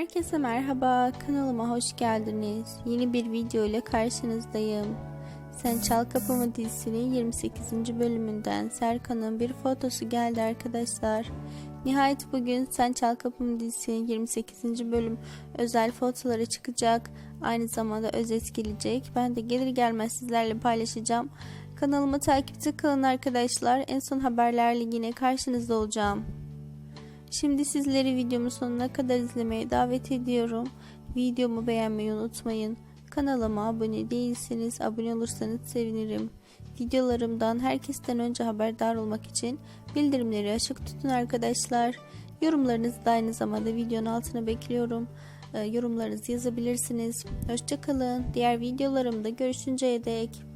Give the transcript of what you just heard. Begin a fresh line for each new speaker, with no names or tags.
Herkese merhaba, kanalıma hoş geldiniz. Yeni bir video ile karşınızdayım. Sen Çal Kapımı dizisinin 28. bölümünden Serkan'ın bir fotosu geldi arkadaşlar. Nihayet bugün Sen Çal Kapımı dizisinin 28. bölüm özel fotoları çıkacak. Aynı zamanda özet gelecek. Ben de gelir gelmez sizlerle paylaşacağım. Kanalımı takipte kalın arkadaşlar. En son haberlerle yine karşınızda olacağım. Şimdi sizleri videomun sonuna kadar izlemeye davet ediyorum. Videomu beğenmeyi unutmayın. Kanalıma abone değilseniz abone olursanız sevinirim. Videolarımdan herkesten önce haberdar olmak için bildirimleri açık tutun arkadaşlar. Yorumlarınızı da aynı zamanda videonun altına bekliyorum. Ee, yorumlarınızı yazabilirsiniz. Hoşçakalın. Diğer videolarımda görüşünceye dek.